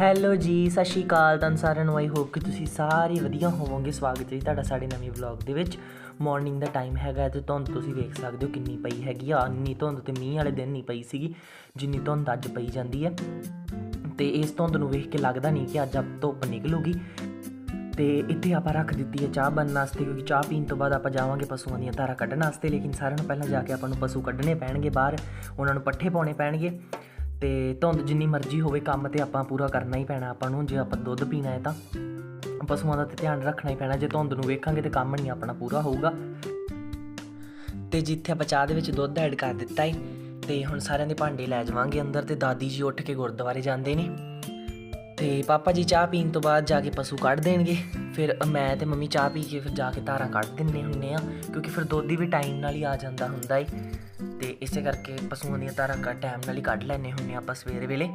Hello ਜੀ, ਸਤਿ ਸ਼੍ਰੀ ਅਕਾਲ। ਤੁਹਾਨੂੰ ਸਾਰਿਆਂ ਨੂੰ ਆਈ ਹੋਪ ਕਿ ਤੁਸੀਂ ਸਾਰੇ ਵਧੀਆ ਹੋਵੋਗੇ। ਸਵਾਗਤ ਹੈ ਜੀ ਤੁਹਾਡਾ ਸਾਡੇ ਨਵੇਂ ਵਲੌਗ ਦੇ ਵਿੱਚ। ਮਾਰਨਿੰਗ ਦਾ ਟਾਈਮ ਹੈਗਾ ਤੇ ਧੁੰਦ ਤੁਸੀਂ ਵੇਖ ਸਕਦੇ ਹੋ ਕਿੰਨੀ ਪਈ ਹੈਗੀ ਆ। ਇੰਨੀ ਧੁੰਦ ਤੇ ਮੀਂਹ ਵਾਲੇ ਦਿਨ ਨਹੀਂ ਪਈ ਸੀਗੀ, ਜਿੰਨੀ ਧੁੰਦ ਅੱਜ ਪਈ ਜਾਂਦੀ ਹੈ। ਤੇ ਇਸ ਧੁੰਦ ਨੂੰ ਵੇਖ ਕੇ ਲੱਗਦਾ ਨਹੀਂ ਕਿ ਅੱਜ ਆਪ ਧੁੱਪ ਨਿਕਲੂਗੀ। ਤੇ ਇੱਥੇ ਆਪਾਂ ਰੱਖ ਦਿੱਤੀ ਹੈ ਚਾਹ ਬਣਨ ਵਾਸਤੇ, ਕਿਉਂਕਿ ਚਾਹ ਪੀਣ ਤੋਂ ਬਾਅਦ ਆਪਾਂ ਜਾਵਾਂਗੇ ਪਸ਼ੂਆਂ ਦੀਆਂ ਧਾਰਾਂ ਕੱਢਣ ਵਾਸਤੇ। ਲੇਕਿਨ ਸਾਰਿਆਂ ਨੂੰ ਪਹਿਲਾਂ ਜਾ ਕੇ ਆਪਾਂ ਨੂੰ ਪਸ਼ੂ ਕੱਢਣੇ ਪੈਣਗੇ ਬਾਹਰ। ਉਹਨਾਂ ਨੂੰ ਪੱਠੇ ਪਾਉਣੇ ਪੈਣਗੇ। ਤੇ ਧੁੰਦ ਜਿੰਨੀ ਮਰਜ਼ੀ ਹੋਵੇ, ਕੰਮ ਤੇ ਆਪਾਂ ਪੂਰਾ ਕਰਨਾ ਹੀ ਪੈਣਾ, ਆਪਾਂ ਨੂੰ, ਜੇ ਆਪਾਂ ਦੁੱਧ ਪੀਣਾ ਹੈ ਤਾਂ। ਪਸ਼ੂਆਂ ਦਾ ਤੇ ਧਿਆਨ ਰੱਖਣਾ ਹੀ ਪੈਣਾ, ਜੇ ਧੁੰਦ ਨੂੰ ਵੇਖਾਂਗੇ ਤੇ ਕੰਮ ਨਹੀਂ ਆਪਣਾ ਪੂਰਾ ਹੋਊਗਾ। ਤੇ ਜਿੱਥੇ ਆਪਾਂ ਚਾਹ ਦੇ ਵਿੱਚ ਦੁੱਧ ਐਡ ਕਰ ਦਿੱਤਾ ਏ, ਤੇ ਹੁਣ ਸਾਰਿਆਂ ਦੇ ਭਾਂਡੇ ਲੈ ਜਾਵਾਂਗੇ ਅੰਦਰ ਤੇ ਦਾਦੀ ਜੀ ਉੱਠ ਕੇ ਗੁਰਦੁਆਰੇ ਜਾਂਦੇ ਨੇ। ਤੇ ਪਾਪਾ ਜੀ ਚਾਹ ਪੀਣ ਤੋਂ ਬਾਅਦ ਜਾ ਕੇ ਪਸ਼ੂ ਕੱਢ ਦੇਣਗੇ, ਫਿਰ ਮੈਂ ਤੇ ਮੰਮੀ ਚਾਹ ਪੀ ਕੇ ਫਿਰ ਜਾ ਕੇ ਧਾਰਾਂ ਕੱਢ ਦਿੰਨੇ ਹੁੰਨੇ ਆ, ਕਿਉਂਕਿ ਫਿਰ ਦੁੱਧ ਵੀ ਟਾਈਮ ਨਾਲ ਹੀ ਆ ਜਾਂਦਾ ਹੁੰਦਾ ਏ। ਇਸੇ ਕਰਕੇ ਪਸ਼ੂਆਂ ਦੀਆਂ ਧਾਰਾਂ ਕਾ, ਟਾਈਮ ਨਾਲ ਹੀ ਕੱਢ ਲੈਨੇ ਹੁੰਨੇ ਆਪਾਂ ਸਵੇਰੇ ਵੇਲੇ।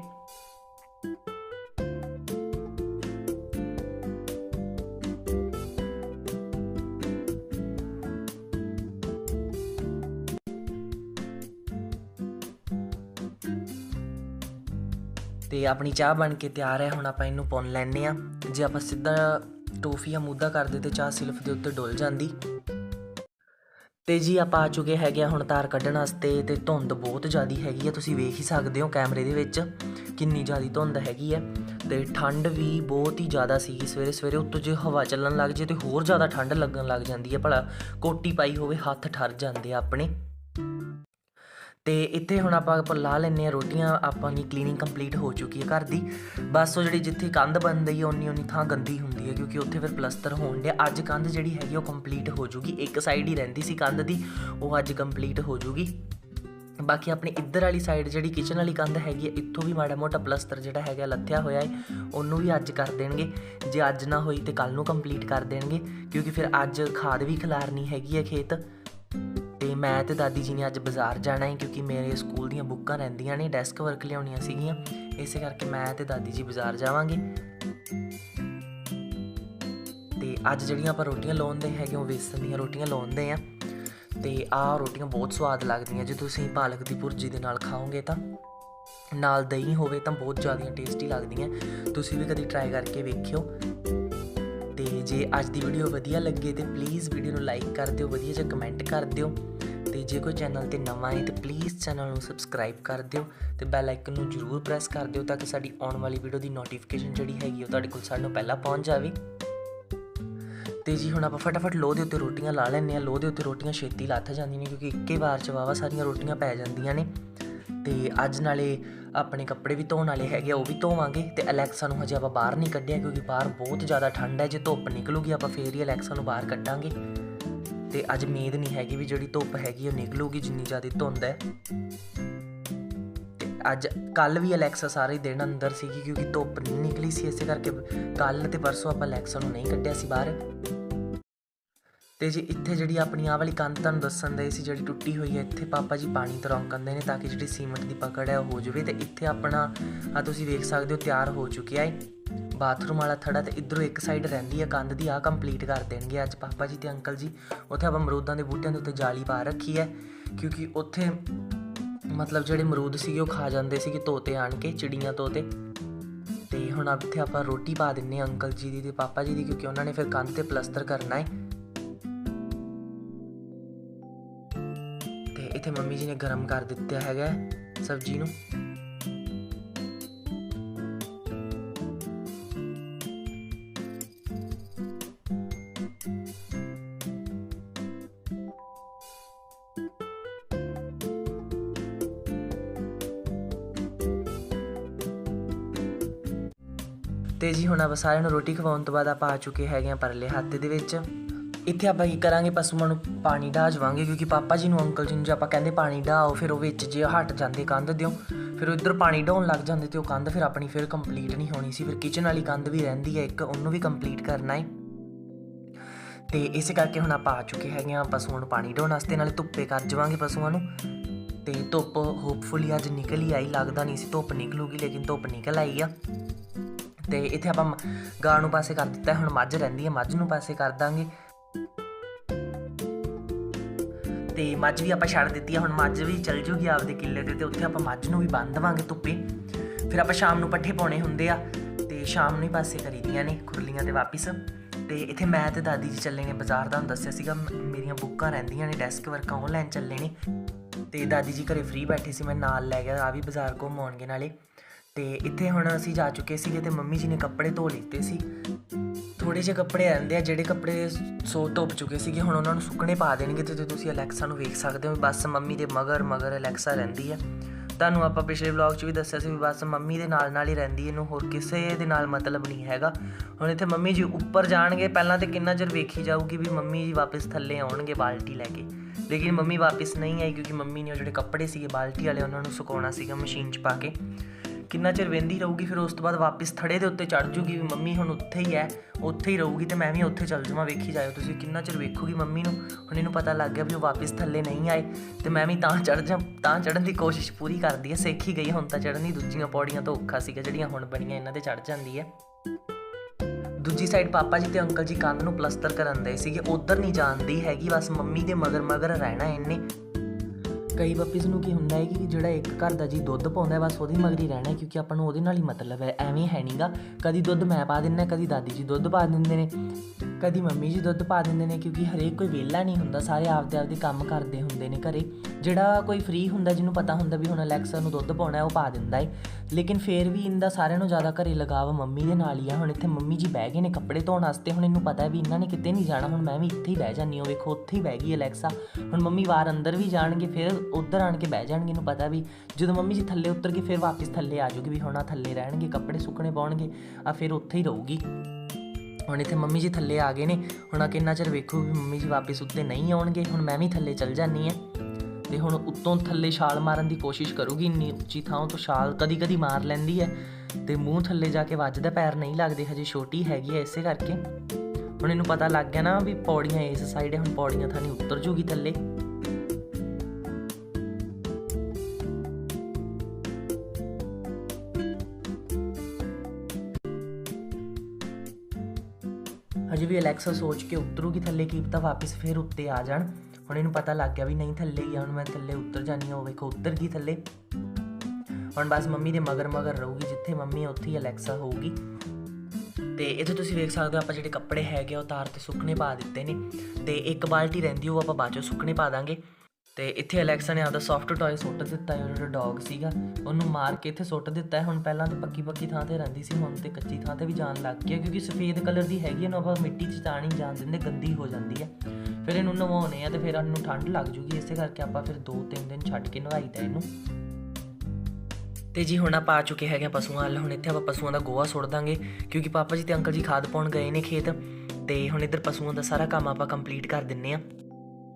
ਤੇ ਆਪਣੀ ਚਾਹ ਬਣ ਕੇ ਤਿਆਰ ਹੈ, ਹੁਣ ਆਪਾਂ ਇਹਨੂੰ ਪੁੰਨ ਲੈਣੇ ਆ ਜੇ ਆਪਾਂ ਸਿੱਧਾ ਟੋਫੀ ਜਾਂ ਮੂਦਾ ਕਰਦੇ ਤੇ ਚਾਹ ਸਿਲਫ ਦੇ ਉੱਤੇ ਡੁੱਲ ਜਾਂਦੀ। ਤੇ ਜੀ ਆਪਾਂ ਆ ਚੁੱਕੇ ਹੈਗੇ ਆ ਹੁਣ ਤਾਰ ਕੱਢਣ ਵਾਸਤੇ ਤੇ ਧੁੰਦ ਬਹੁਤ ਜ਼ਿਆਦੀ ਹੈਗੀ ਆ, ਤੁਸੀਂ ਵੇਖ ਹੀ ਸਕਦੇ ਹੋ ਕੈਮਰੇ ਦੇ ਵਿੱਚ ਕਿੰਨੀ ਜ਼ਿਆਦੀ ਧੁੰਦ ਹੈਗੀ ਆ ਤੇ ਠੰਡ ਵੀ ਬਹੁਤ ਹੀ ਜ਼ਿਆਦਾ ਸੀਗੀ ਸਵੇਰੇ ਸਵੇਰੇ ਉੱਤੋਂ ਜੇ ਹਵਾ ਚੱਲਣ ਲੱਗ ਜੇ ਤੇ ਹੋਰ ਜ਼ਿਆਦਾ ਠੰਡ ਲੱਗਣ ਲੱਗ ਜਾਂਦੀ ਹੈ ਭਲਾ, ਕੋਟੀ ਪਾਈ ਹੋਵੇ, ਹੱਥ ਠਰ ਜਾਂਦੇ ਆ ਆਪਣੇ। ਤੇ ਇੱਥੇ ਹੁਣ ਆਪਾਂ ਲਾ ਲੈਨੇ ਆ ਰੋਟੀਆਂ, ਆਪਾਂ ਦੀ ਕਲੀਨਿੰਗ ਕੰਪਲੀਟ ਹੋ ਚੁੱਕੀ ਹੈ ਘਰ ਦੀ। ਬਸ ਉਹ ਜਿਹੜੀ ਜਿੱਥੇ ਕੰਧ ਬਣਦੀ ਹੈ ਉਨੀ ਉਨੀ ਥਾਂ ਗੰਦੀ ਹੁੰਦੀ ਹੈ, ਕਿਉਂਕਿ ਉੱਥੇ ਫਿਰ ਪਲਸਤਰ ਹੋਣ ਡਿਆ। ਅੱਜ ਕੰਧ ਜਿਹੜੀ ਹੈਗੀ, ਉਹ ਕੰਪਲੀਟ ਹੋ ਜੂਗੀ। ਇੱਕ ਸਾਈਡ ਹੀ ਰਹਿੰਦੀ ਸੀ ਕੰਧ ਦੀ, ਉਹ ਅੱਜ ਕੰਪਲੀਟ ਹੋ ਜੂਗੀ। ਬਾਕੀ ਆਪਣੀ ਇੱਧਰ ਵਾਲੀ ਸਾਈਡ ਜਿਹੜੀ ਕਿਚਨ ਵਾਲੀ ਕੰਧ ਹੈਗੀ ਹੈ, ਇੱਥੋਂ ਵੀ ਮਾੜਾ ਮੋਟਾ ਪਲਸਤਰ ਜਿਹੜਾ ਹੈਗਾ, ਲੱਥਿਆ ਹੋਇਆ ਹੈ। ਉਹਨੂੰ ਵੀ ਅੱਜ ਕਰ ਦੇਣਗੇ। ਜੇ ਅੱਜ ਨਾ ਹੋਈ ਤੇ ਕੱਲ ਨੂੰ ਕੰਪਲੀਟ ਕਰ ਦੇਣਗੇ, ਕਿਉਂਕਿ ਫਿਰ ਅੱਜ ਖਾਦ ਵੀ ਖਿਲਾਰਨੀ ਹੈਗੀ ਹੈ ਖੇਤ। ਮੈਂ ਤੇ ਦਾਦੀ ਜੀ ਨੇ ਅੱਜ ਬਾਜ਼ਾਰ ਜਾਣਾ ਹੈ ਕਿਉਂਕਿ ਮੇਰੇ ਸਕੂਲ ਦੀਆਂ ਬੁੱਕਾਂ ਰਹਿੰਦੀਆਂ ਨੇ ਡੈਸਕ ਵਰਕ ਲਿਆਉਣੀਆਂ ਸੀਗੀਆਂ। ਇਸੇ ਕਰਕੇ ਮੈਂ ਤੇ ਦਾਦੀ ਜੀ ਬਾਜ਼ਾਰ ਜਾਵਾਂਗੇ। ਤੇ ਅੱਜ ਜਿਹੜੀਆਂ ਆਪਾਂ ਰੋਟੀਆਂ ਲਾਉਂਦੇ ਹੈਗੇ, ਉਹ ਵੇਸਣ ਦੀਆਂ ਰੋਟੀਆਂ ਲਾਉਂਦੇ ਆ ਤੇ ਆਹ ਰੋਟੀਆਂ ਬਹੁਤ ਸਵਾਦ ਲੱਗਦੀਆਂ, ਜੇ ਤੁਸੀਂ ਪਾਲਕ ਦੀ ਭੁਰਜੀ ਦੇ ਨਾਲ ਖਾਓਗੇ ਤਾਂ। ਨਾਲ ਦਹੀਂ ਹੋਵੇ ਤਾਂ ਬਹੁਤ ਜ਼ਿਆਦਾ ਟੇਸਟੀ ਲੱਗਦੀਆਂ, ਤੁਸੀਂ ਵੀ ਕਦੀ ਟਰਾਈ ਕਰਕੇ ਵੇਖਿਓ। ਤੇ ਜੇ ਅੱਜ ਦੀ ਵੀਡੀਓ ਵਧੀਆ ਲੱਗੇ, ਤੇ ਪਲੀਜ਼ ਵੀਡੀਓ ਨੂੰ ਲਾਈਕ ਕਰ ਦਿਓ, ਵਧੀਆ ਜਿਹਾ ਕਮੈਂਟ ਕਰ ਦਿਓ। ਤੇ ਜੇ ਕੋਈ ਚੈਨਲ ਤੇ ਨਵਾਂ ਹੈ ਤਾਂ ਪਲੀਜ਼ ਚੈਨਲ ਨੂੰ ਸਬਸਕ੍ਰਾਈਬ ਕਰ ਦਿਓ ਤੇ ਬੈਲ ਆਈਕਨ ਨੂੰ ਜਰੂਰ ਪ੍ਰੈਸ ਕਰ ਦਿਓ ਤਾਂ ਕਿ ਸਾਡੀ ਆਉਣ ਵਾਲੀ ਵੀਡੀਓ ਦੀ ਨੋਟੀਫਿਕੇਸ਼ਨ ਜਿਹੜੀ ਹੈਗੀ ਉਹ ਤੁਹਾਡੇ ਕੋਲ ਸਾਨੂੰ ਪਹਿਲਾਂ ਪਹੁੰਚ ਜਾਵੇ। ਤੇ ਜੀ ਹੁਣ ਆਪਾਂ ਫਟਾਫਟ ਲੋਹ ਦੇ ਉੱਤੇ ਰੋਟੀਆਂ ਲਾ ਲੈਂਦੇ ਆ ਲੋਹ ਦੇ ਉੱਤੇ ਰੋਟੀਆਂ ਛੇਤੀ ਲੱਥ ਜਾਂਦੀਆਂ ਨੇ ਕਿਉਂਕਿ ਇੱਕੇ ਵਾਰ ਚ ਵਾਵਾ ਸਾਰੀਆਂ ਰੋਟੀਆਂ ਪੈ ਜਾਂਦੀਆਂ ਨੇ। ਤੇ ਅੱਜ ਨਾਲੇ ਆਪਣੇ ਕੱਪੜੇ ਵੀ ਧੋਣ ਵਾਲੇ ਹੈਗੇ ਆ, ਉਹ ਵੀ ਧੋਵਾਂਗੇ। ਤੇ ਅਲੈਕਸਾ ਨੂੰ ਹਜੇ ਆਪਾਂ ਬਾਹਰ ਨਹੀਂ ਕੱਢਿਆ ਕਿਉਂਕਿ ਬਾਹਰ ਬਹੁਤ ਜ਼ਿਆਦਾ ਠੰਡ ਹੈ। ਜੇ ਧੁੱਪ ਨਿਕਲੂਗੀ ਆਪਾਂ ਫੇਰ ਹੀ ਅਲੈਕਸਾ ਨੂੰ ਬਾਹਰ ਕੱਢਾਂਗੇ। ਤੇ ਅੱਜ ਉਮੀਦ ਨਹੀਂ ਹੈਗੀ ਵੀ ਜਿਹੜੀ ਧੁੱਪ ਹੈਗੀ ਉਹ ਨਿਕਲੂਗੀ, ਜਿੰਨੀ ਜ਼ਿਆਦਾ ਧੁੰਦ ਹੈ। ਤੇ ਅੱਜ ਕੱਲ ਵੀ ਅਲੈਕਸਾ ਸਾਰੇ ਦਿਨ ਅੰਦਰ ਸੀਗੀ ਕਿਉਂਕਿ ਧੁੱਪ ਨਹੀਂ ਨਿਕਲੀ ਸੀ, ਇਸੇ ਕਰਕੇ ਕੱਲ ਤੇ ਪਰਸੋਂ ਆਪਾਂ ਅਲੈਕਸਾ ਨੂੰ ਨਹੀਂ ਕੱਢਿਆ ਸੀ ਬਾਹਰ। ਤੇ ਜੀ ਇੱਥੇ ਜਿਹੜੀ ਆਪਣੀ ਆਹ ਵਾਲੀ ਕੰਧ ਤੁਹਾਨੂੰ ਦੱਸਣ ਦੇ ਸੀ, ਜਿਹੜੀ ਟੁੱਟੀ ਹੋਈ ਹੈ, ਇੱਥੇ ਪਾਪਾ ਜੀ ਪਾਣੀ ਤਰੌਂਕਦੇ ਨੇ ਤਾਂ ਕਿ ਜਿਹੜੀ ਸੀਮੈਂਟ ਦੀ ਪਕੜ ਹੈ ਉਹ ਹੋ ਜਾਵੇ। ਤੇ ਇੱਥੇ ਆਪਣਾ ਆ ਤੁਸੀਂ ਵੇਖ ਸਕਦੇ ਹੋ ਤਿਆਰ ਹੋ ਚੁੱਕਿਆ ਹੈ। ਬਾਥਰੂਮ ਵਾਲਾ ਥੜਾ ਤੇ ਇਧਰੋਂ ਇੱਕ ਸਾਈਡ ਰਹਿੰਦੀ ਹੈ ਕੰਧ ਦੀ ਆ ਕੰਪਲੀਟ ਕਰ ਦੇਣਗੇ ਅੱਜ ਪਾਪਾ ਜੀ ਤੇ ਅੰਕਲ ਜੀ। ਉੱਥੇ ਆਪਾਂ ਅਮਰੂਦਾਂ ਦੇ ਬੂਟਿਆਂ ਦੇ ਉੱਤੇ ਜਾਲੀ ਪਾ ਰੱਖੀ ਹੈ, ਕਿਉਂਕਿ ਉੱਥੇ ਮਤਲਬ ਜਿਹੜੇ ਅਮਰੂਦ ਸੀਗੇ ਉਹ ਖਾ ਜਾਂਦੇ ਸੀਗੇ ਤੋਤੇ ਆਣ ਕੇ, ਚਿੜੀਆਂ ਤੋਤੇ। ਤੇ ਹੁਣ ਇੱਥੇ ਆਪਾਂ ਰੋਟੀ ਪਾ ਦਿੰਨੇ ਆ ਅੰਕਲ ਜੀ ਦੀ ਤੇ ਪਾਪਾ ਜੀ ਦੀ, ਕਿਉਂਕਿ ਉਹਨਾਂ ਨੇ ਫਿਰ ਕੰਧ ਤੇ ਪਲਸਤਰ ਕਰਨਾ ਹੈ। ਤੇ ਇੱਥੇ ਮੰਮੀ ਜੀ ਨੇ ਗਰਮ ਕਰ ਦਿੱਤਾ ਹੈਗਾ ਸਬਜ਼ੀ ਨੂੰ। ਤੇ ਜੀ ਹੁਣ ਆਪਾਂ ਸਾਰਿਆਂ ਨੂੰ ਰੋਟੀ ਖਵਾਉਣ ਤੋਂ ਬਾਅਦ ਆਪਾਂ ਆ ਚੁੱਕੇ ਹੈਗੇ ਆ ਪਰਲੇ ਹੱਥ ਦੇ ਵਿੱਚ। ਇੱਥੇ ਆਪਾਂ ਕੀ ਕਰਾਂਗੇ, ਪਸ਼ੂਆਂ ਨੂੰ ਪਾਣੀ ਢਾਜਵਾਂਗੇ ਕਿਉਂਕਿ ਪਾਪਾ ਜੀ ਨੂੰ, ਅੰਕਲ ਜੀ ਨੂੰ ਜੇ ਆਪਾਂ ਕਹਿੰਦੇ ਪਾਣੀ ਢਾਓ ਫਿਰ ਉਹ ਵਿੱਚ ਜੇ ਹਟ ਜਾਂਦੇ ਕੰਧ ਦਿਓ, ਫਿਰ ਉਧਰ ਪਾਣੀ ਢਾਉਣ ਲੱਗ ਜਾਂਦੇ ਤੇ ਉਹ ਕੰਧ ਫਿਰ ਆਪਣੀ ਫਿਰ ਕੰਪਲੀਟ ਨਹੀਂ ਹੋਣੀ ਸੀ, ਫਿਰ ਕਿਚਨ ਵਾਲੀ ਕੰਧ ਵੀ ਰਹਿੰਦੀ ਹੈ, ਇੱਕ ਉਹਨੂੰ ਵੀ ਕੰਪਲੀਟ ਕਰਨਾ ਹੈ। ਤੇ ਇਸੇ ਕਰਕੇ ਹੁਣ ਆਪਾਂ ਆ ਚੁੱਕੇ ਹੈਗੇ ਆ ਪਸ਼ੂਆਂ ਨੂੰ ਪਾਣੀ ਢਾਉਣ ਵਾਸਤੇ, ਨਾਲੇ ਧੁੱਪੇ ਕਰ ਜਵਾਂਗੇ ਪਸ਼ੂਆਂ ਨੂੰ। ਤੇ ਧੁੱਪ ਹੋਪਫੁਲੀ ਅੱਜ ਨਿਕਲ ਹੀ ਆਈ, ਲੱਗਦਾ ਨਹੀਂ ਸੀ ਧੁੱਪ ਨਿਕਲੂਗੀ, ਲੇਕਿਨ ਧੁੱਪ ਨਿਕਲ ਆਈ ਆ। ਤੇ ਇੱਥੇ ਆਪਾਂ ਗਾਂ ਨੂੰ ਪਾਸੇ ਕਰ ਦਿੱਤਾ, ਹੁਣ ਮੱਝ ਰਹਿੰਦੀ ਹੈ, ਮੱਝ ਨੂੰ ਪਾਸੇ ਕਰ ਦਾਂਗੇ। ਤੇ ਮੱਝ ਵੀ ਆਪਾਂ ਛੱਡ ਦਿੱਤੀ ਆ, ਹੁਣ ਮੱਝ ਵੀ ਚੱਲ ਜੂਗੀ ਆਪਦੇ ਕਿੱਲੇ ਤੇ ਤੇ ਉੱਥੇ ਆਪਾਂ ਮੱਝ ਨੂੰ ਵੀ ਬੰਨ ਦੇਵਾਂਗੇ ਧੁੱਪੇ। ਫਿਰ ਆਪਾਂ ਸ਼ਾਮ ਨੂੰ ਪੱਠੇ ਪਾਉਣੇ ਹੁੰਦੇ ਆ ਸ਼ਾਮ ਨੂੰ ਹੀ ਪਾਸੇ ਕਰੀਦੀਆਂ ਨੇ ਖੁਰਲੀਆਂ ਤੇ ਵਾਪਿਸ। ਤੇ ਇੱਥੇ ਮੈਂ ਤੇ ਦਾਦੀ ਜੀ ਚੱਲੇ ਨੇ ਬਾਜ਼ਾਰ ਦਾ ਦੱਸਿਆ ਸੀਗਾ ਮੇਰੀਆਂ ਬੁੱਕਾਂ ਰਹਿੰਦੀਆਂ ਨੇ, ਡੈਸਕ ਵਰਕ ਆਨਲਾਈਨ ਚੱਲੇ ਨੇ। ਤੇ ਦਾਦੀ ਜੀ ਘਰੇ ਫ੍ਰੀ ਬੈਠੇ ਸੀ, ਮੈਂ ਨਾਲ ਲੈ ਗਿਆ ਆ ਵੀ ਬਾਜ਼ਾਰ ਘੁੰਮ ਆਉਣਗੇ ਨਾਲੇ। ਤੇ ਇੱਥੇ ਹੁਣ ਅਸੀਂ ਜਾ ਚੁੱਕੇ ਸੀਗੇ ਤੇ ਮੰਮੀ ਜੀ ਨੇ ਕੱਪੜੇ ਧੋ ਲਿੱਤੇ ਸੀ। ਥੋੜੇ ਜਿਹੇ ਕੱਪੜੇ ਰਹਿੰਦੇ ਆ, ਜਿਹੜੇ ਕੱਪੜੇ ਸੋ ਧੁੱਪ ਚੁੱਕੇ ਸੀਗੇ, ਹੁਣ ਉਹਨਾਂ ਨੂੰ ਸੁੱਕਣੇ ਪਾ ਦੇਣਗੇ ਤੇ ਤੇ ਤੁਸੀਂ ਅਲੈਕਸਾ ਨੂੰ ਵੇਖ ਸਕਦੇ ਹੋ, ਵੀ ਬਸ ਮੰਮੀ ਦੇ ਮਗਰ ਮਗਰ ਅਲੈਕਸਾ ਰਹਿੰਦੀ ਆ। ਤੁਹਾਨੂੰ ਆਪਾਂ ਪਿਛਲੇ ਵਲੌਗ 'ਚ ਵੀ ਦੱਸਿਆ ਸੀ ਵੀ ਬਸ ਮੰਮੀ ਦੇ ਨਾਲ ਨਾਲ ਹੀ ਰਹਿੰਦੀ ਇਹਨੂੰ ਹੋਰ ਕਿਸੇ ਦੇ ਨਾਲ ਮਤਲਬ ਨਹੀਂ ਹੈਗਾ। ਹੁਣ ਇੱਥੇ ਮੰਮੀ ਜੀ ਉੱਪਰ ਜਾਣਗੇ, ਪਹਿਲਾਂ ਤੇ ਕਿੰਨਾ ਚਿਰ ਵੇਖੀ ਜਾਊਗੀ ਵੀ ਮੰਮੀ ਜੀ ਵਾਪਸ ਥੱਲੇ ਆਉਣਗੇ ਬਾਲਟੀ ਲੈ ਕੇ। ਲੇਕਿਨ ਮੰਮੀ ਵਾਪਸ ਨਹੀਂ ਆਈ ਕਿਉਂਕਿ ਮੰਮੀ ਨੇ ਉਹ ਜਿਹੜੇ ਕੱਪੜੇ ਸੀਗੇ, ਬਾਲਟੀ ਵਾਲੇ ਉਹਨਾਂ ਨੂੰ ਸੁਕਾਉਣਾ ਸੀਗਾ ਮਸ਼ੀਨ 'ਚ ਪਾ ਕੇ। ਕਿੰਨਾ ਚਿਰ ਵਹਿੰਦੀ ਰਹੂਗੀ, ਫਿਰ ਉਸ ਤੋਂ ਬਾਅਦ ਵਾਪਸ ਥੜੇ ਦੇ ਉੱਤੇ ਚੜ ਜੂਗੀ ਵੀ ਮੰਮੀ ਹੁਣ ਉੱਥੇ ਹੀ ਹੈ, ਉੱਥੇ ਹੀ ਰਹੂਗੀ ਤੇ ਮੈਂ ਵੀ ਉੱਥੇ ਚੱਲ ਜਾਵਾਂ, ਵੇਖੀ ਜਾਇਓ ਤੁਸੀਂ ਕਿੰਨਾ ਚਿਰ ਵੇਖੋਗੀ ਮੰਮੀ ਨੂੰ। ਹੁਣ ਇਹਨੂੰ ਪਤਾ ਲੱਗ ਗਿਆ ਵੀ ਉਹ ਵਾਪਸ ਥੱਲੇ ਨਹੀਂ ਆਏ, ਤੇ ਮੈਂ ਵੀ ਤਾਂ ਚੜ ਜਾ, ਤਾਂ ਚੜਨ ਦੀ ਕੋਸ਼ਿਸ਼ ਪੂਰੀ ਕਰਦੀ ਹੈ ਸਿੱਖ ਹੀ ਗਈ ਹੁਣ ਤਾਂ ਚੜਨ ਦੀ ਦੂਜੀਆਂ ਪੌੜੀਆਂ ਤੋਂ ਔਖਾ ਸੀਗਾ, ਜਿਹੜੀਆਂ ਹੁਣ ਬਣੀਆਂ ਇਹਨਾਂ ਤੇ ਚੜ ਜਾਂਦੀ ਹੈ ਦੂਜੀ ਸਾਈਡ ਪਾਪਾ ਜੀ ਤੇ ਅੰਕਲ ਜੀ ਕੰਧ ਨੂੰ ਪਲਸਤਰ ਕਰਨ ਦੇ ਸੀਗੇ, ਉਧਰ ਨਹੀਂ ਜਾਣਦੀ ਹੈਗੀ, ਬਸ ਮੰਮੀ ਦੇ ਮਗਰ ਮਗਰ ਰਹਿਣਾ ਇਹਨੇ ਕਈ ਪੱਪੀਜ਼ ਨੂੰ ਕੀ ਹੁੰਦਾ ਹੈ ਕਿ ਜਿਹੜਾ ਇੱਕ ਘਰ ਦਾ ਜੀ ਦੁੱਧ ਪਾਉਂਦਾ ਬਸ ਉਹਦੀ ਮਗਰੀ ਰਹਿਣਾ ਕਿਉਂਕਿ ਆਪਾਂ ਨੂੰ ਉਹਦੇ ਨਾਲ ਹੀ ਮਤਲਬ ਹੈ, ਐਵੇਂ ਹੈ ਨਹੀਂਗਾ ਕਦੀ ਦੁੱਧ ਮੈਂ ਪਾ ਦਿੰਦਾ, ਕਦੀ ਦਾਦੀ ਜੀ ਦੁੱਧ ਪਾ ਦਿੰਦੇ ਨੇ। ਕਦੀ ਮੰਮੀ ਜੀ ਦੁੱਧ ਪਾ ਦਿੰਦੇ ਨੇ ਕਿਉਂਕਿ ਹਰੇਕ ਕੋਈ ਵਿਹਲਾ ਨਹੀਂ ਹੁੰਦਾ, ਸਾਰੇ ਆਪਦੇ ਆਪਦੇ ਕੰਮ ਕਰਦੇ ਹੁੰਦੇ ਨੇ ਘਰੇ। ਜਿਹੜਾ ਕੋਈ ਫ੍ਰੀ ਹੁੰਦਾ, ਜਿਹਨੂੰ ਪਤਾ ਹੁੰਦਾ ਵੀ ਹੁਣ ਅਲੈਕਸਾ ਨੂੰ ਦੁੱਧ ਪਾਉਣਾ ਹੈ, ਉਹ ਪਾ ਦਿੰਦਾ ਏ। ਲੇਕਿਨ ਫੇਰ ਵੀ ਇਹਦਾ ਸਾਰਿਆਂ ਨੂੰ ਜ਼ਿਆਦਾ ਘਰੇ ਲਗਾਵ ਮੰਮੀ ਦੇ ਨਾਲ ਹੀ ਆ। ਹੁਣ ਇੱਥੇ ਮੰਮੀ ਜੀ ਬਹਿ ਗਏ ਨੇ ਕੱਪੜੇ ਧੋਣ ਵਾਸਤੇ, ਹੁਣ ਇਹਨੂੰ ਪਤਾ ਵੀ ਇਹਨਾਂ ਨੇ ਕਿਤੇ ਨਹੀਂ ਜਾਣਾ। ਹੁਣ ਮੈਂ ਵੀ ਇੱਥੇ ਹੀ ਬਹਿ ਜਾਂਦੀ ਹਾਂ ਵੇਖੋ, ਉੱਥੇ ਹੀ ਬਹਿ ਗਈ ਅਲੈਕਸਾ ਹੁਣ ਮੰਮੀ ਵਾਰ ਅੰਦਰ ਵੀ ਜਾਣਗੇ, ਫਿਰ ਉੱਧਰ ਆਣ ਕੇ ਬਹਿ ਜਾਣਗੇ, ਇਹਨੂੰ ਪਤਾ ਵੀ ਜਦੋਂ ਮੰਮੀ ਜੀ ਥੱਲੇ ਉਤਰ ਕੇ ਫਿਰ ਵਾਪਸ ਥੱਲੇ ਆ ਜਾਊਗੀ ਵੀ ਹੁਣ ਆ ਥੱਲੇ ਰਹਿਣਗੇ, ਕੱਪੜੇ ਸੁੱਕਣੇ ਪਾਉਣਗੇ ਆ ਫਿਰ ਉੱਥੇ ਹੀ ਰਹੂਗੀ। ਹੁਣ ਇੱਥੇ ਮੰਮੀ ਜੀ ਥੱਲੇ ਆ ਗਏ ਨੇ। ਹੁਣ ਆ ਕਿੰਨਾ ਚਿਰ ਵੇਖੋ ਵੀ ਮੰਮੀ ਜੀ ਵਾਪਸ ਉੱਤੇ ਨਹੀਂ ਆਉਣਗੇ। ਹੁਣ ਮੈਂ ਵੀ ਥੱਲੇ ਚੱਲ ਜਾਨੀ ਆ ਤੇ ਹੁਣ ਉੱਤੋਂ ਥੱਲੇ ਛਾਲ ਮਾਰਨ ਦੀ ਕੋਸ਼ਿਸ਼ ਕਰੂਗੀ। ਇੰਨੀ ਉੱਚੀ ਥਾਂ ਤੋਂ ਛਾਲ ਕਦੀ ਕਦੀ ਮਾਰ ਲੈਂਦੀ ਹੈ। ਤੇ ਮੂੰਹ ਥੱਲੇ ਜਾ ਕੇ ਵੱਜਦਾ, ਪੈਰ ਨਹੀਂ ਲੱਗਦੇ, ਹਜੇ ਛੋਟੀ ਹੈਗੀ ਹੈ ਇਸੇ ਕਰਕੇ। ਹੁਣ ਇਹਨੂੰ ਪਤਾ ਲੱਗ ਗਿਆ ਨਾ ਵੀ ਪੌੜੀਆਂ ਇਸ ਸਾਈਡ ਹੈ, ਹੁਣ ਪੌੜੀਆਂ ਥਾਂ ਨਹੀਂ ਉੱਤਰ ਜੂਗੀ ਥੱਲੇ। ਹਜੇ ਵੀ ਅਲੈਕਸਾ ਸੋਚ ਕੇ ਉਤਰੂਗੀ ਥੱਲੇ ਕੀ ਪਤਾ ਵਾਪਸ ਫੇਰ ਉੱਤੇ ਆ ਜਾਣ। ਹੁਣ ਇਹਨੂੰ ਪਤਾ ਲੱਗ ਗਿਆ ਵੀ ਨਹੀਂ ਥੱਲੇ ਹੀ ਆ ਹੁਣ ਮੈਂ ਥੱਲੇ ਉੱਤਰ ਜਾਨੀ ਆ ਉਹ ਵੇਖੋ ਉੱਤਰ ਗਈ ਥੱਲੇ। ਹੁਣ ਬਸ ਮੰਮੀ ਦੇ ਮਗਰ ਮਗਰ ਰਹੂਗੀ ਜਿੱਥੇ ਮੰਮੀ ਉੱਥੇ ਹੀ ਅਲੈਕਸਾ ਹੋਊਗੀ। ਤੇ ਇੱਥੇ ਤੁਸੀਂ ਵੇਖ ਸਕਦੇ ਹੋ ਆਪਾਂ ਜਿਹੜੇ ਕੱਪੜੇ ਹੈਗੇ ਆ, ਉਹ ਤਾਰ ਤੇ ਸੁੱਕਣੇ ਪਾ ਦਿੱਤੇ ਨੇ। ਤੇ ਇੱਕ ਬਾਲਟੀ ਰਹਿੰਦੀ ਉਹ ਆਪਾਂ ਬਾਅਦ ਚੋਂ ਸੁੱਕਣੇ ਪਾ ਦਾਂਗੇ। ਤੇ ਇੱਥੇ ਅਲੈਕਸਾ ਨੇ ਆਪਦਾ ਸੌਫਟ ਟੌਏ ਸੁੱਟ ਦਿੱਤਾ ਹੈ ਉਹ ਜਿਹੜਾ ਡੌਗ ਸੀਗਾ। ਉਹਨੂੰ ਮਾਰ ਕੇ ਇੱਥੇ ਸੁੱਟ ਦਿੱਤਾ ਹੈ। ਹੁਣ ਪਹਿਲਾਂ ਤਾਂ ਪੱਕੀ ਪੱਕੀ ਥਾਂ ਤੇ ਰਹਿੰਦੀ ਸੀ ਹੁਣ ਤੇ ਕੱਚੀ ਥਾਂ ਤੇ ਵੀ ਜਾਣ ਲੱਗ ਗਈ ਕਿਉਂਕਿ ਸਫੇਦ ਕਲਰ ਦੀ ਹੈਗੀ ਹੈ, ਇਹਨੂੰ ਆਪਾਂ ਮਿੱਟੀ 'ਚ ਤਾਂ ਨਹੀਂ ਜਾਣ ਦਿੰਦੇ ਗੰਦੀ ਹੋ ਜਾਂਦੀ ਹੈ। ਫਿਰ ਇਹਨੂੰ ਨਵਾਉਣੇ ਆ ਤੇ ਫਿਰ ਇਹਨੂੰ ਠੰਡ ਲੱਗ ਜੂਗੀ ਇਸੇ ਕਰਕੇ ਆਪਾਂ ਫਿਰ 2-3 ਦਿਨ ਛੱਡ ਕੇ ਨਵਾਈਦਾ ਇਹਨੂੰ। ਤੇ ਜੀ ਹੁਣ ਆਪਾਂ ਆ ਚੁੱਕੇ ਹੈਗੇ ਆ ਪਸ਼ੂਆਂ ਵੱਲ। ਹੁਣ ਇੱਥੇ ਆਪਾਂ ਪਸ਼ੂਆਂ ਦਾ ਗੋਹਾ ਸੁੱਟ ਦਾਂਗੇ ਕਿਉਂਕਿ ਪਾਪਾ ਜੀ ਤੇ ਅੰਕਲ ਜੀ ਖਾਦ ਪਾਉਣ ਗਏ ਨੇ ਖੇਤ। ਤੇ ਹੁਣ ਇੱਧਰ ਪਸ਼ੂਆਂ ਦਾ ਸਾਰਾ ਕੰਮ ਆਪਾਂ ਕੰਪਲੀਟ ਕਰ ਦਿੰਨੇ ਆ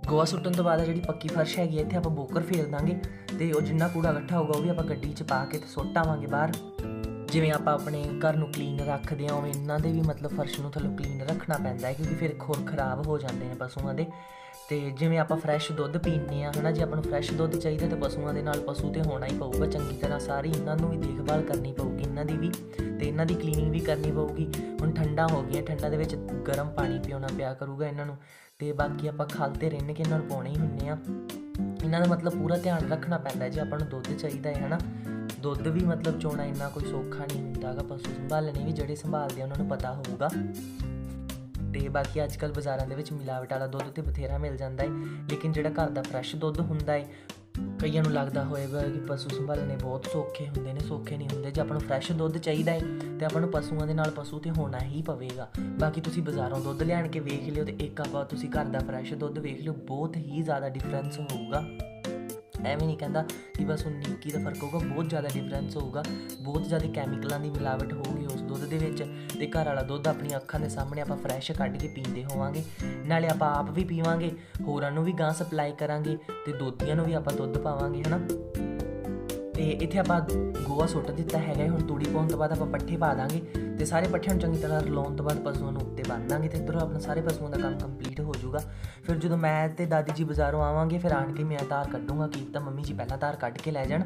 ਗੋਹਾ ਸੁੱਟਣ ਤੋਂ ਬਾਅਦ ਜਿਹੜੀ ਪੱਕੀ ਫਰਸ਼ ਹੈਗੀ ਆ, ਇੱਥੇ ਆਪਾਂ ਬੋਕਰ ਫੇਰ ਦਾਂਗੇ ਤੇ ਉਹ ਜਿੰਨਾ ਕੂੜਾ ਇਕੱਠਾ ਹੋਊਗਾ ਉਹ ਵੀ ਆਪਾਂ ਗੱਡੀ 'ਚ ਪਾ ਕੇ ਤੇ ਸੁੱਟ ਆਵਾਂਗੇ ਬਾਹਰ। ਜਿਵੇਂ ਆਪਾਂ ਆਪਣੇ ਘਰ ਨੂੰ ਕਲੀਨ ਰੱਖਦੇ ਆ ਉਵੇਂ ਇਹਨਾਂ ਦੇ ਵੀ ਮਤਲਬ ਫਰਸ਼ ਨੂੰ ਥੱਲੋਂ ਕਲੀਨ ਰੱਖਣਾ ਪੈਂਦਾ ਹੈ ਕਿਉਂਕਿ ਫਿਰ ਖੁਰ ਖਰਾਬ ਹੋ ਜਾਂਦੇ ਨੇ ਪਸ਼ੂਆਂ ਦੇ। ਤੇ ਜਿਵੇਂ ਆਪਾਂ ਫਰੈਸ਼ ਦੁੱਧ ਪੀਂਦੇ ਆ ਹਨਾ, ਜੇ ਆਪਾਂ ਨੂੰ ਫਰੈਸ਼ ਦੁੱਧ ਚਾਹੀਦਾ ਤੇ ਪਸ਼ੂਆਂ ਦੇ ਨਾਲ ਪਸ਼ੂ ਤੇ ਹੋਣਾ ਹੀ ਪਊਗਾ, ਚੰਗੀ ਤਰ੍ਹਾਂ ਸਾਰੀ ਇਹਨਾਂ ਨੂੰ ਵੀ ਦੇਖਭਾਲ ਕਰਨੀ ਪਊਗੀ, ਇਹਨਾਂ ਦੀ ਵੀ ਤੇ ਇਹਨਾਂ ਦੀ ਕਲੀਨਿੰਗ ਵੀ ਕਰਨੀ ਪਊਗੀ। ਹੁਣ ਠੰਡਾ ਹੋ ਗਿਆ, ਠੰਡਾ ਦੇ ਵਿੱਚ ਗਰਮ ਪਾਣੀ ਪਿਉਣਾ ਪਿਆ ਕਰੂਗਾ ਇਹਨਾਂ ਨੂੰ ਤੇ ਬਾਕੀ ਆਪਾਂ ਖਲ ਤੇ ਰਹਿਣ ਕੇ ਇਹਨਾਂ ਨੂੰ ਪਾਉਣੇ ਹੀ ਹੁੰਨੇ ਆ ਇਹਨਾਂ ਦਾ ਮਤਲਬ ਪੂਰਾ ਧਿਆਨ ਰੱਖਣਾ ਪੈਂਦਾ ਜੇ ਆਪਾਂ ਨੂੰ ਦੁੱਧ ਚਾਹੀਦਾ ਹੈ, ਹਨਾ। ਦੁੱਧ ਵੀ ਮਤਲਬ ਚੋਣਾ ਇੰਨਾ ਕੋਈ ਸੌਖਾ ਨਹੀਂ ਹੁੰਦਾਗਾ ਪਸ਼ੂ ਸੰਭਾਲਣੇ ਵੀ ਜਿਹੜੇ ਸੰਭਾਲਦੇ ਆ, ਉਹਨਾਂ ਨੂੰ ਪਤਾ ਹੋਊਗਾ। ਤੇ ਬਾਕੀ ਅੱਜ ਕੱਲ ਬਾਜ਼ਾਰਾਂ ਦੇ ਵਿੱਚ ਮਿਲਾਵਟ ਵਾਲਾ ਦੁੱਧ ਤੇ ਬਥੇਰਾ ਮਿਲ ਜਾਂਦਾ ਹੈ ਲੇਕਿਨ ਜਿਹੜਾ ਘਰ ਦਾ ਫਰੈਸ਼ ਦੁੱਧ ਹੁੰਦਾ ਹੈ ਕਈਆਂ ਨੂੰ ਲੱਗਦਾ ਹੋਏਗਾ ਕਿ ਪਸ਼ੂ ਸੰਭਾਲਣੇ ਬਹੁਤ ਸੌਖੇ ਹੁੰਦੇ ਨੇ, ਸੌਖੇ ਨਹੀਂ ਹੁੰਦੇ। ਜੇ ਆਪਾਂ ਨੂੰ ਫਰੈਸ਼ ਦੁੱਧ ਚਾਹੀਦਾ ਹੈ ਤੇ ਆਪਾਂ ਨੂੰ ਪਸ਼ੂਆਂ ਦੇ ਨਾਲ ਪਸ਼ੂ ਤੇ ਹੋਣਾ ਹੀ ਪਵੇਗਾ। ਬਾਕੀ ਤੁਸੀਂ ਬਾਜ਼ਾਰੋਂ ਦੁੱਧ ਲਿਆਣ ਕੇ ਵੇਖ ਲਿਓ ਤੇ ਇੱਕ ਆਪਾਂ ਤੁਸੀਂ ਘਰ ਦਾ ਫਰੈਸ਼ ਦੁੱਧ ਵੇਖ ਲਿਓ, ਬਹੁਤ ਹੀ ਜ਼ਿਆਦਾ ਡਿਫਰੈਂਸ ਹੋਊਗਾ। ਐਵੇਂ ਨਹੀਂ ਕਹਿੰਦਾ ਕਿ ਬਸ 19 ਕੀ ਦਾ ਫ਼ਰਕ ਹੋਊਗਾ, ਬਹੁਤ ਜ਼ਿਆਦਾ ਡਿਫਰੈਂਸ ਹੋਊਗਾ, ਬਹੁਤ ਜ਼ਿਆਦਾ ਕੈਮੀਕਲਾਂ ਦੀ ਮਿਲਾਵਟ ਹੋਊਗੀ ਉਸ ਦੁੱਧ ਦੇ ਵਿੱਚ ਤੇ ਘਰ ਵਾਲਾ ਦੁੱਧ ਆਪਣੀਆਂ ਅੱਖਾਂ ਦੇ ਸਾਹਮਣੇ ਆਪਾਂ ਫਰੈਸ਼ ਕੱਢ ਕੇ ਪੀਂਦੇ ਹੋਵਾਂਗੇ, ਨਾਲੇ ਆਪਾਂ ਆਪ ਵੀ ਪੀਵਾਂਗੇ, ਹੋਰਾਂ ਨੂੰ ਵੀ ਗਾਂ ਸਪਲਾਈ ਕਰਾਂਗੇ ਤੇ ਦੋਤੀਆਂ ਨੂੰ ਵੀ ਆਪਾਂ ਦੁੱਧ ਪਾਵਾਂਗੇ, ਹਨਾ? ਤੇ ਇੱਥੇ ਆਪਾਂ ਗੋਆ ਸੁੱਟ ਦਿੱਤਾ ਹੈਗਾ ਹੁਣ ਤੂੜੀ ਪਾਉਣ ਤੋਂ ਬਾਅਦ ਆਪਾਂ ਪੱਠੇ ਪਾ ਦਾਂਗੇ ਤੇ ਸਾਰੇ ਪੱਠਿਆਂ ਨੂੰ ਚੰਗੀ ਤਰ੍ਹਾਂ ਰਲਾਉਣ ਤੋਂ ਬਾਅਦ ਪਸ਼ੂਆਂ ਨੂੰ ਉੱਤੇ ਬੰਨ ਦਾਂਗੇ ਤੇ ਇੱਧਰੋਂ ਆਪਣਾ ਸਾਰੇ ਪਸ਼ੂਆਂ ਦਾ ਕੰਮ ਕੰਪਲੀਟ ਹੋ ਜਾਊਗਾ। ਫਿਰ ਜਦੋਂ ਮੈਂ ਤੇ ਦਾਦੀ ਜੀ ਬਾਜ਼ਾਰੋਂ ਆਵਾਂਗੇ, ਫਿਰ ਆਣ ਕੇ ਮੈਂ ਤਾਰ ਕੱਢੂੰਗਾ, ਕੀ ਤਾਂ ਮੰਮੀ ਜੀ ਪਹਿਲਾਂ ਤਾਰ ਕੱਢ ਕੇ ਲੈ ਜਾਣ।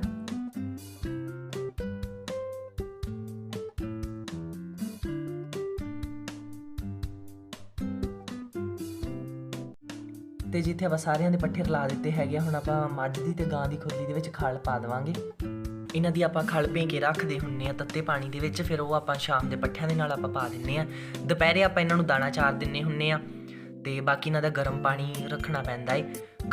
ਤੇ ਜਿੱਥੇ ਆਪਾਂ ਸਾਰਿਆਂ ਦੇ ਪੱਠੇ ਰਲਾ ਦਿੱਤੇ ਹੈਗੇ ਆ, ਹੁਣ ਆਪਾਂ ਮੱਝ ਦੀ ਤੇ ਗਾਂ ਦੀ ਖੁਰਲੀ ਦੇ ਵਿੱਚ ਖਲ ਪਾ ਦੇਵਾਂਗੇ। ਇਹਨਾਂ ਦੀ ਆਪਾਂ ਖਲ ਭੇ ਕੇ ਰੱਖਦੇ ਹੁੰਨੇ ਆ ਤੱਤੇ ਪਾਣੀ ਦੇ ਵਿੱਚ ਫਿਰ ਉਹ ਆਪਾਂ ਸ਼ਾਮ ਦੇ ਪੱਠਿਆਂ ਦੇ ਨਾਲ ਆਪਾਂ ਪਾ ਦਿੰਨੇ ਆ। ਦੁਪਹਿਰੇ ਆਪਾਂ ਇਹਨਾਂ ਨੂੰ ਦਾਣਾ ਚਾਰ ਦਿੰਨੇ ਹੁੰਨੇ ਆ ਤੇ ਬਾਕੀ ਇਹਨਾਂ ਦਾ ਗਰਮ ਪਾਣੀ ਰੱਖਣਾ ਪੈਂਦਾ ਏ।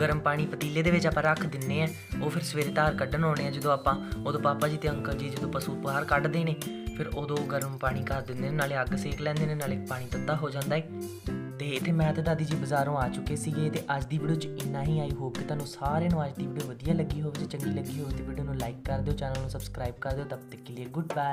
ਗਰਮ ਪਾਣੀ ਪਤੀਲੇ ਦੇ ਵਿੱਚ ਆਪਾਂ ਰੱਖ ਦਿੰਨੇ ਆ ਉਹ ਫਿਰ ਸਵੇਰੇ ਧਾਰ ਕੱਢਣ ਆਉਣੇ ਆ ਜਦੋਂ ਆਪਾਂ ਉਦੋਂ ਪਾਪਾ ਜੀ ਤੇ ਅੰਕਲ ਜੀ ਜਦੋਂ ਪਸ਼ੂ ਬਾਹਰ ਕੱਢਦੇ ਨੇ ਫਿਰ ਉਦੋਂ ਗਰਮ ਪਾਣੀ ਕਰ ਦਿੰਦੇ ਨੇ ਨਾਲੇ ਅੱਗ ਸੇਕ ਲੈਂਦੇ ਨੇ ਨਾਲੇ ਪਾਣੀ ਤੱਤਾ ਹੋ ਜਾਂਦਾ ਏ। ਤੇ ਇੱਥੇ ਮੈਂ ਤੇ ਦਾਦੀ ਜੀ ਬਾਜ਼ਾਰੋਂ ਆ ਚੁੱਕੇ ਸੀਗੇ ਤੇ ਅੱਜ ਦੀ ਵੀਡੀਓ 'ਚ ਇੰਨਾ ਹੀ ਆਈ ਹੋਪ ਕਿ ਤੁਹਾਨੂੰ ਸਾਰਿਆਂ ਨੂੰ ਅੱਜ ਦੀ ਵੀਡੀਓ ਵਧੀਆ ਲੱਗੀ ਹੋਵੇ, ਜੇ ਚੰਗੀ ਲੱਗੀ ਹੋਵੇ ਤੇ ਵੀਡੀਓ ਨੂੰ ਲਾਈਕ ਕਰ ਦਿਓ ਚੈਨਲ ਨੂੰ ਸਬਸਕ੍ਰਾਈਬ ਕਰ ਦਿਓ, ਤਬ ਤੱਕ ਕੇ ਲਈ ਗੁੱਡ ਬਾਏ